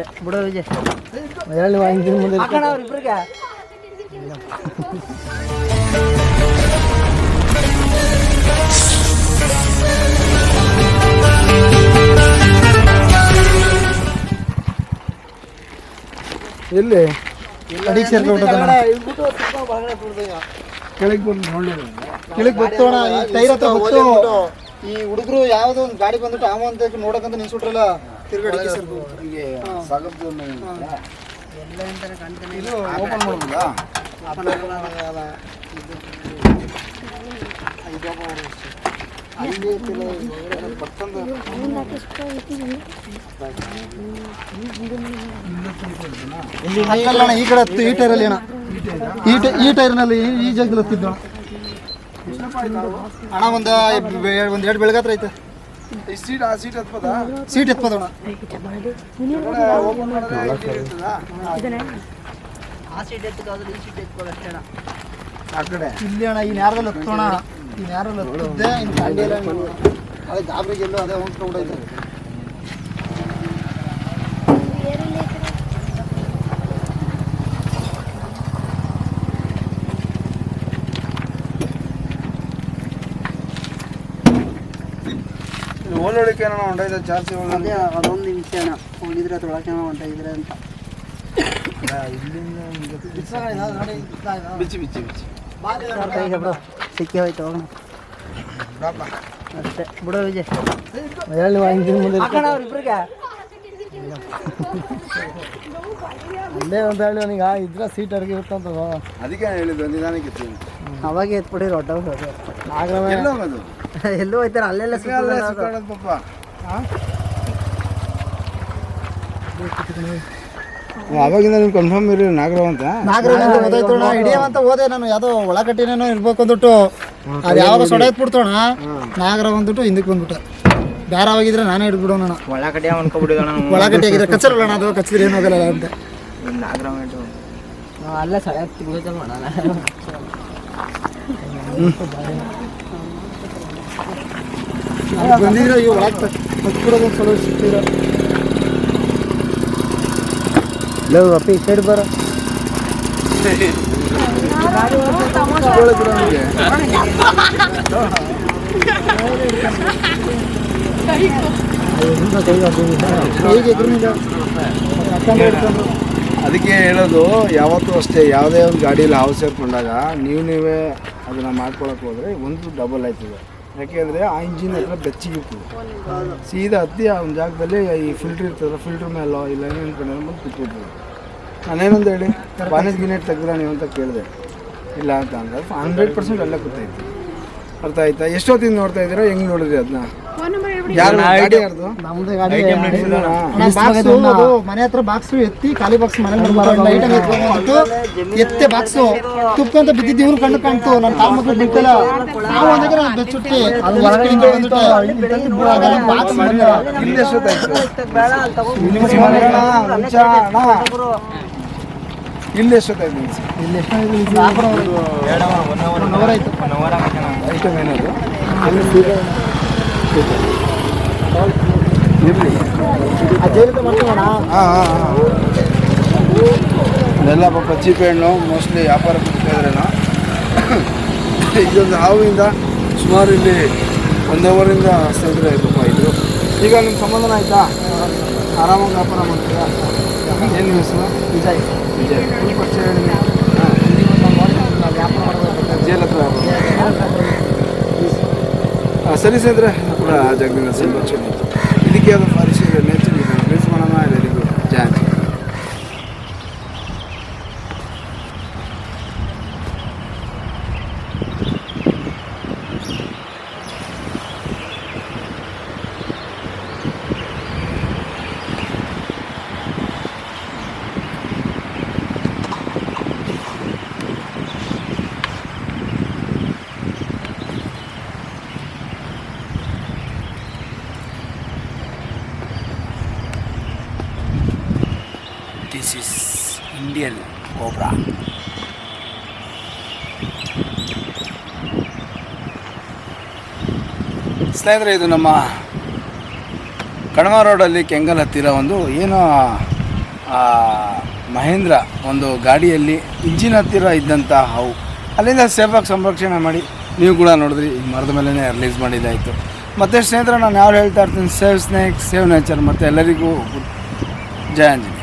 ಅಷ್ಟೇ ಬಿಡೋ ವಿಜಯ್ ಹೇಳಿ ಹಿಂದಿನ ಮುಂದೆ ಹಾಕೋಣ ಅವ್ರಿಬ್ರಿಗೆ ಎಲ್ಲಿ? ಅಡಿಗೆ ಸೇರ್ಕೊಂಡ್ಬಿಟ್ಟದ ಕೆಳಗೆ ಬಂದು ನೋಡಿಲ್ಲ ಕೆಳಗೆ ಗೊತ್ತೋಣ ಈ ಟೈರ್ ಹತ್ರ ಗೊತ್ತು ಈ ಹುಡುಗರು ಯಾವ್ದೋ ಒಂದು ಗಾಡಿ ಬಂದ್ಬಿಟ್ಟು ಆಮ ಅಂತ ನೋಡಕಂತ ಎಲ್ಲ ಅಂತಾನೆ ಕಾಣ್ತಾನೆ ಇದು ಓಪನ್ ಈ ಕಡೆ ಹತ್ತು ಈ ಟೈರಲ್ಲಿ ಅಣ್ಣ ಈ ಟೈ- ಈ ಟೈರ್ನಲ್ಲಿ ಈ- ಈ ಜಾಗದಲ್ಲಿ ಹತ್ತಿದ್ದು. ಅಣ್ಣ ಒಂದು ಒಂದು ಎರಡು ಬೆಳಗತ್ರ ಐತೆ. ಸೀಟ್ ಆ ಸೀಟ್ ಸೀಟ್ ಆ ಸೀಟ್ ಈ ಸೀಟ್ ಆ ಕಡೆ. ಇಲ್ಲಿ ಅಣ್ಣ ಈ ನ್ಯಾರದಲ್ಲಿ ಹತ್ತೋಣ. ಈ ನ್ಯಾರಲ್ಲಿ ಹತ್ತಿದ್ದೆ ಇನ್ನು ಗಾಡಿ ಎಲ್ಲ ಅದೇ ಹೋಗ್ತಾ ಎಲ್ಲೋ ಅದೇ ಓಲೋಡಿಕೆ ಏನೋ ಹೊಂಟೈತೆ ಜಾಸ್ತಿ ಅದೇ ಅದೊಂದು ನಿಮಿಷ ಅಣ್ಣ. ಹೋಗಿದ್ರೆ ತೊಳಕೆ ಹೊಂಟಿದ್ರೆ ಅಂತ. ಬಿಚ್ಚಿ ಬಿಚ್ಚಿ ಬಿಚ್ಚಿ. ಬಿಡು ಸಿಕ್ಕಿ ಹೋಯ್ತು ಹೋಗೋಣ. ಅಷ್ಟೇ. ಬಿಡೋ ವಿಜಯ್. ಹೇಳಿ ಮುಂದೆ ಅವ್ರಿಬ್ರಿಗೆ ಅಲ್ಲೇ ಒಂದು ಹೇಳಿ ಅವನಿಗೆ ಇದ್ರೆ ಸೀಟ್ ಅಡಿಗೆ ಇರ್ತಂತ ಅದಕ್ಕೆ ಹೇಳಿದ್ದು ನಿಧಾನಕ್ಕೆ ಅವಾಗೆ ಎತ್ಬಿಡಿ ರೊಟ್ಟ ಎಲ್ಲ ಹೋಯ್ತಾರ ಅಲ್ಲೆಲ್ಲ ಅಲ್ಲೇ ಅವಾಗಿಂದ ನೀವು ಕನ್ಫರ್ಮ್ ಇರಲಿ ನಾಗರಾವ್ ಅಂತ? ನಾಗರಾಜ್ ಅಂತ ಗೊತ್ತಾಯ್ತೋಣ ಹಿಡಿಯವಂತ ಹೋದೆ ನಾನು ಯಾವುದೋ ಒಳಕಟ್ಟಿನೇನೋ ಇರ್ಬೇಕು ಅಂದ್ಬಿಟ್ಟು. ಅದು ಯಾವಾಗ ಸೊಡ ಬಿಡ್ತೋಣ ನಾಗರಾವ್ ಅಂದ್ಬಿಟ್ಟು ಹಿಂದಕ್ಕೆ ಬಂದ್ಬಿಟ್ಟು. ಬೇರೆ ಆಗಿದ್ರೆ ನಾನೇ ಹಿಡ್ಬಿಡೋಣ ಒಳಗಡೆ ಅನ್ಕೊಬಿಡಿದೋಣ ಒಳಕಟ್ಟೆ ಆಗಿದ್ರೆ ಕಚ್ಚರಲ್ಲ ಅದು ಕಚ್ಚಿದ್ರೆ ಏನಾಗಲ್ಲ ಅಂತ. ಅಲ್ಲೇ ಸಳ ತಿಳ್ಕೊತ ಮಾಡೋಣ ಬಂದಿದ್ರೆ ಈ ಒಳಗೆ ಹಚ್ಬಿಡೋದು ಸಲ ಸಿಕ್ತಿರೋ ಲೋ ಅಪ್ಪಿ ಈ ಸೈಡ್ ಬರೋ ಹೇಗೆ ಎದುರು ಅಕ್ಕಂಡು ಹಿಡ್ಕೊಂಡು ಅದಕ್ಕೆ ಹೇಳೋದು, ಯಾವತ್ತೂ ಅಷ್ಟೇ, ಯಾವುದೇ ಒಂದು ಗಾಡಿಯಲ್ಲಿ ಹಾವು ಸೇರ್ಕೊಂಡಾಗ ನೀವು ನೀವೇ ಅದನ್ನು ಮಾಡ್ಕೊಳಕ್ಕೆ ಹೋದರೆ ಒಂದು ಡಬಲ್ ಆಯ್ತದೆ. ಯಾಕೆಂದರೆ ಆ ಇಂಜಿನ್ ಹತ್ರ ಬೆಚ್ಚಿಗಿರ್ತದೆ ಸೀದಾ ಹತ್ತಿ ಆ ಒಂದು ಜಾಗದಲ್ಲಿ ಈ ಫಿಲ್ಟ್ರ್ ಇರ್ತದೆ ಫಿಲ್ಟ್ರ್ ಮೇಲೋ ಇಲ್ಲ ಏನೇನು ಕಡೆ ಬಂದು ಬಿಟ್ಟಿರ್ತದೆ ನಾನೇನಂತ ಹೇಳಿ ಬಾನೆಟ್ ಗಿನೆಟ್ ತೆಗ್ದ್ರ ನೀವು ಅಂತ ಕೇಳಿದೆ. ಇಲ್ಲ ಅಂತ ಅಂದ್ರೆ ಹಂಡ್ರೆಡ್ ಪರ್ಸೆಂಟ್ ಅಲ್ಲೇ ಕೂತೈತಿ ಅರ್ಥ ಆಯ್ತಾ? ಎಷ್ಟೊತ್ತಿಂದ ನೋಡ್ತಾ ಇದ್ದೀರಾ? ಹೆಂಗೆ ನೋಡಿದ್ರಿ ಅದನ್ನ ನಮ್ದು ಗಾಡಿ? ಬಾಕ್ಸ್ ಅದು ಮನೆ ಹತ್ರ ಬಾಕ್ಸ್ ಎತ್ತಿ ಖಾಲಿ ಬಾಕ್ಸ್ ಮನೆ ಎತ್ತೆ ಬಾಕ್ಸ್ ತುಪ್ಪಂತ ಬಿದ್ದಿದ್ದು ಇವ್ರು ಕಣ್ಣು ಕಾಣ್ತು ನನ್ನ ಕಾಲ್ ಮಕ್ಳು ಬಿಟ್ಟಿಲ್ಲ ನಾವು ಅಂದ್ರೆ ನಾನು ಬೆಚ್ಚುಟ್ಟಿ ಅದು ಬಾಕ್ಸ್ ಇಲ್ಲಿ ಎಷ್ಟೊತ್ತಾಯ್ತು ಇಲ್ಲಿ ಎಷ್ಟೊತ್ತಾಯ್ತು ಇದೆಲ್ಲ ಪಾಪ ಚೀಪ್ ಹಣ್ಣು ಮೋಸ್ಟ್ಲಿ ವ್ಯಾಪಾರ ಇದ್ರೇನೋ. ಇದೊಂದು ಹಾವಿಂದ ಸುಮಾರು ಇಲ್ಲಿ ಒಂದು ಅವರಿಂದ ಹಸ್ತಿದ್ರೆ ಪಾಪ ಇದು. ಈಗ ನಿಮ್ಮ ಸಂಬಂಧನ ಆಯ್ತಾ? ಆರಾಮಾಗಿ ವ್ಯಾಪಾರ ಮಾಡ್ತೀರಾ? ಏನು ನಿಮ್ಮ ಹೆಸರು ವಿಜಯ್. ವಿಜಯ್ ಪರಿಚಯ ಹೇಳಿ ವ್ಯಾಪಾರ ಹಾಂ. ಜೇಲತ್ರ. ಹಾಂ ಸರಿ ಸೇದ್ರೆ ಕೂಡ ಆ ಜಾಗದಿಂದ ಸ್ವಲ್ಪ ಚೆನ್ನಾಗಿತ್ತು ಇದಕ್ಕೆ ಅದು ಫಾರೆಸ್ಟ್ ನೇಚರ್ ಇದೆ ರೀಲ್ಸ್ ಮಾಡೋಣ very good John this is Indian cobra ಸ್ನೇಹಿತರೆ, ಇದು ನಮ್ಮ ಕಣವ ರೋಡಲ್ಲಿ ಕೆಂಗಲ್ ಹತ್ತಿರ ಒಂದು ಏನೋ ಮಹೇಂದ್ರ ಒಂದು ಗಾಡಿಯಲ್ಲಿ ಇಂಜಿನ್ ಹತ್ತಿರ ಇದ್ದಂಥ ಹಾವು. ಅಲ್ಲಿಂದ ಸೇಫಾಗಿ ಸಂರಕ್ಷಣೆ ಮಾಡಿ, ನೀವು ಕೂಡ ನೋಡಿದ್ರಿ, ಈ ಮರದ ಮೇಲೇ ರಿಲೀಸ್ ಮಾಡಿದ್ದಾಯಿತು ಮತ್ತು ಸ್ನೇಹಿತರೆ, ನಾನು ಯಾರು ಹೇಳ್ತಾ ಇರ್ತೀನಿ, ಸೇವ್ ಸ್ನೇಕ್, ಸೇವ್ ನೇಚರ್, ಮತ್ತು ಎಲ್ಲರಿಗೂ ಜಯ ಆಂಜನೇಯ